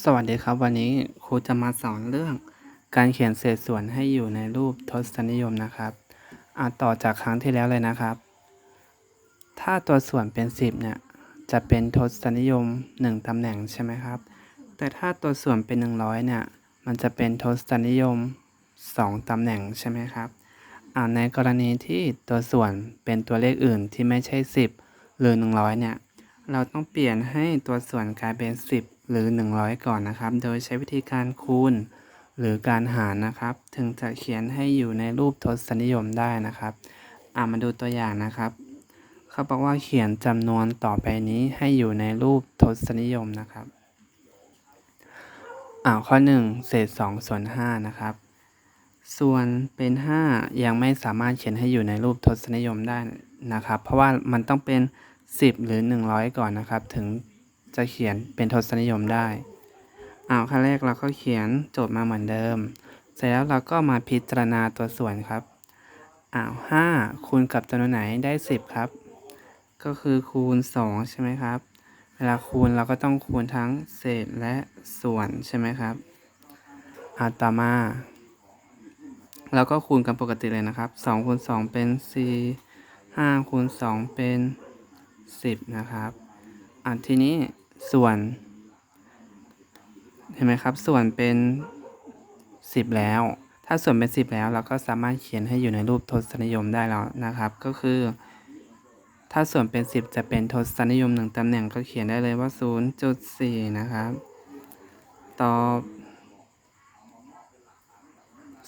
สวัสดีครับ วันนี้ครูจะมาสอนเรื่องการเขียนเศษส่วนให้อยู่ในรูปทศนิยมนะครับอาต่อจากครั้งที่แล้วเลยนะครับ ถ้าตัวส่วนเป็น 10เนี่ยจะเป็นทศนิยม 1ตำแหน่งใช่ไหมครับ แต่ถ้าตัวส่วนเป็น 100เนี่ยมันจะเป็นทศนิยม 2ตำแหน่งใช่ไหมครับอ่าในกรณีที่ตัวส่วนเป็นตัวเลขอื่นที่ไม่ใช่ 10 หรือ 100เนี่ยเราต้องเปลี่ยนให้ตัวส่วนกลายเป็น 10 หรือ 100 ก่อนนะครับ โดยใช้วิธีการคูณ หรือการหารนะครับ ถึงจะเขียนให้อยู่ในรูปทศนิยมได้นะครับอ่ามาดูตัวอย่างนะครับ เขาบอกว่าเขียนจำนวนต่อไปนี้ให้อยู่ในรูปทศนิยมนะครับอ่าข้อ 1 เศษ 2 ส่วน 5 นะครับ ส่วนเป็น 5 ยังไม่สามารถเขียนให้อยู่ในรูปทศนิยมได้นะครับ เพราะว่ามันต้องเป็น 10 หรือ 100 ก่อนนะครับ ถึง จะเขียนเป็นทศนิยมได้อ้าวขั้นแรกเราก็เขียนโจทย์มาเหมือนเดิม เสร็จแล้วเราก็มาพิจารณาตัวส่วนครับอ้าว5คูณกับจำนวนไหนได้10ครับ ก็คือคูณ2ใช่ไหมครับ เวลาคูณเราก็ต้องคูณทั้งเศษและส่วนใช่ไหมครับอาต่อมาเราก็คูณกันปกติเลยนะครับ2คูณ2เป็น4 5คูณ2เป็น10นะครับอ่าทีนี้ ส่วน เห็นไหมครับ ส่วนเป็น 10 แล้ว ถ้าส่วนเป็น 10 แล้ว เราก็สามารถเขียนให้อยู่ในรูปทศนิยมได้แล้วนะครับ ก็คือ ถ้าส่วนเป็น 10 จะเป็นทศนิยม1ตำแหน่งก็เขียนได้เลยว่า 0.4 นะครับ ตอบ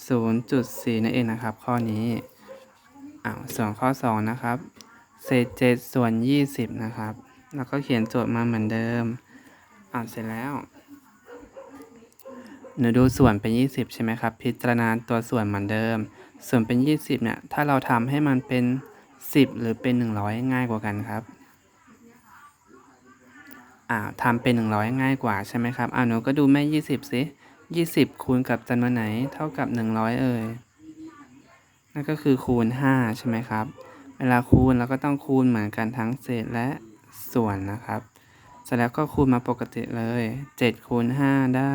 0.4 นั่นเองนะครับ ข้อนี้อ้าวส่วนข้อ 2 นะครับ เศษ 7 ส่วน 20 นะครับ แล้วก็เขียนโจทย์มาเหมือนเดิม อ่านเสร็จแล้ว หนูดูส่วนเป็น 20 ใช่ไหมครับ พิจารณาตัวส่วนเหมือนเดิม ส่วนเป็น 20 เนี่ย ถ้าเราทำให้มันเป็น 10 หรือเป็น 100 ง่ายกว่ากันครับ อ่าทำเป็น 100 ง่ายกว่าใช่ไหมครับ อ่าหนูก็ดูแม่ 20 สิ 20 คูณกับจำนวนไหน เท่ากับ 100 เอ่ย นั่นก็คือคูณ 5 ใช่ไหมครับ เวลาคูณเราก็ต้องคูณเหมือนกันทั้งเศษและ ส่วนนะครับ เสร็จแล้วก็คูณมาปกติเลย7คูณ5ได้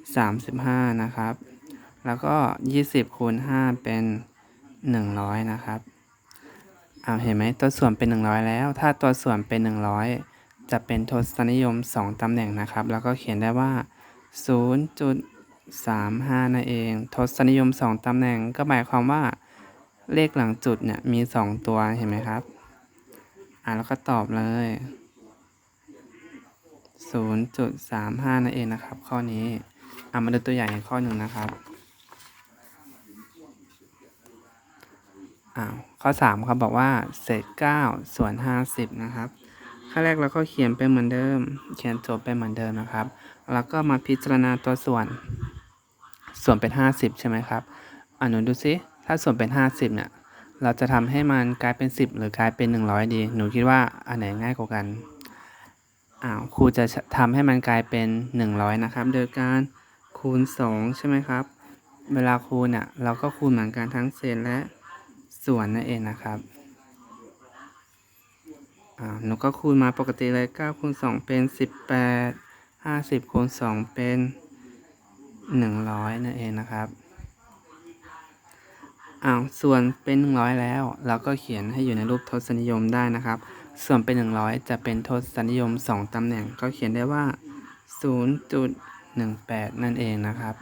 35 นะครับ แล้วก็ 20คูณ5เป็น 100 นะครับเอาเห็นไหมตัวส่วนเป็น 100 แล้ว ถ้าตัวส่วนเป็น 100 จะเป็นทศนิยม 2ตำแหน่งนะครับ แล้วก็เขียนได้ว่า 0.35 นั่นเอง ทศนิยม 2ตำแหน่งก็หมายความว่าเลขหลังจุดเนี่ยมี 2 ตัวเห็นไหมครับ อ่าแล้วก็ตอบเลย 0.35 นั่นเองนะครับ ข้อนี้ อ่ามาดูตัวอย่างข้อหนึ่งนะครับอ้าวข้อ3เขาบอกว่าเศษ9ส่วน 50 นะครับขั้นแรกเราก็เขียนไปเหมือนเดิม เขียนโจทย์ไปเหมือนเดิมนะครับ แล้วก็มาพิจารณาตัวส่วน ส่วนเป็น 50 ใช่ไหมครับอ่าหนูดูซิ ถ้าส่วนเป็น 50เนี่ย เราจะทำให้มันกลายเป็น 10 หรือกลายเป็น 100 ดี หนูคิดว่าอันไหนง่ายกว่ากันอ้าวครูจะทำให้มันกลายเป็น 100 นะครับ โดยการคูณ 2 ใช่ไหมครับ เวลาคูณเนี่ยเราก็คูณเหมือนกันทั้งเศษและส่วนนั่นเองนะครับอ่าหนูก็คูณมาปกติเลย9คูณ2เป็น 18 50คูณ2เป็น 100 นั่นเองนะครับ อ้าวส่วนเป็น 100 แล้ว เราก็เขียนให้อยู่ในรูปทศนิยมได้นะครับ ส่วนเป็น 100 จะเป็นทศนิยม 2 ตำแหน่ง ก็เขียนได้ว่า 0.18 นั่นเองนะครับ